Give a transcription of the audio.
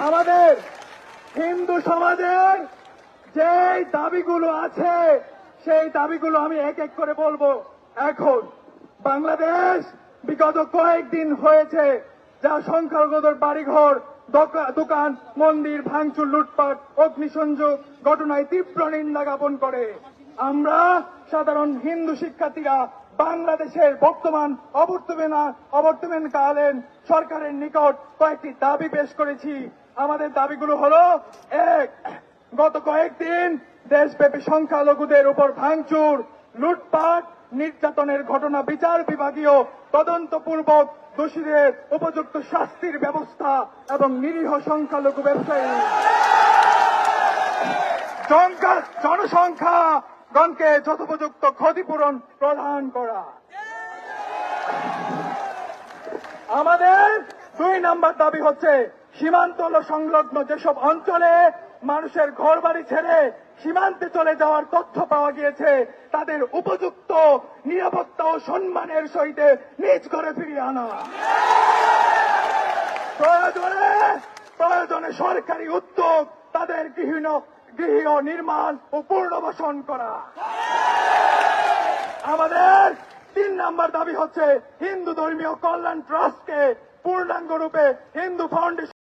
আমাদের হিন্দু সমাজের যে দাবিগুলো আছে, সেই দাবিগুলো আমি এক এক করে বলব। এখন বাংলাদেশ বিগত কয়েকদিন হয়েছে, যা সংখ্যালঘুদের বাড়িঘর, দোকা- দোকান, মন্দির, ভাঙচুর, লুটপাট, অগ্নিসংযোগ ঘটনায় তীব্র নিন্দা জ্ঞাপন করে। আমরা সাধারণ হিন্দু শিক্ষার্থীরা বাংলাদেশের বর্তমান অবর্তমান অবর্তমানকালীন সরকারের নিকট কয়েকটি দাবি পেশ করেছি। আমাদের দাবিগুলো হলো, এক, গত কয়েকদিন দেশব্যাপী সংখ্যালঘুদের উপর ভাঙচুর, লুটপাট, নির্যাতনের ঘটনা বিচার বিভাগীয় তদন্তপূর্বক দোষীদের উপযুক্ত শাস্তির ব্যবস্থা এবং নিরীহ সংখ্যালঘু ব্যবসায়ী। জনসংখ্যা গণকে যথোপযুক্ত ক্ষতিপূরণ প্রদান করা। আমাদের দুই নাম্বার দাবি হচ্ছে সীমান্ত সংলগ্ন যেসব অঞ্চলে মানুষের ঘর বাড়ি ছেড়ে সীমান্তে চলে যাওয়ার তথ্য পাওয়া গিয়েছে, তাদের উপযুক্ত নিরাপত্তা ও সম্মানের সহিত নিজ ঘরে ফিরিয়ে আনা। প্রয়োজনে প্রয়োজনে সরকারি উদ্যোগ, তাদের গৃহীন গৃহ নির্মাণ ও পুনর্বাসন করা। আমাদের তিন নাম্বার দাবি হচ্ছে হিন্দু ধর্মীয় কল্যাণ ট্রাস্টকে পূর্ণাঙ্গ রূপে হিন্দু ফাউন্ডেশন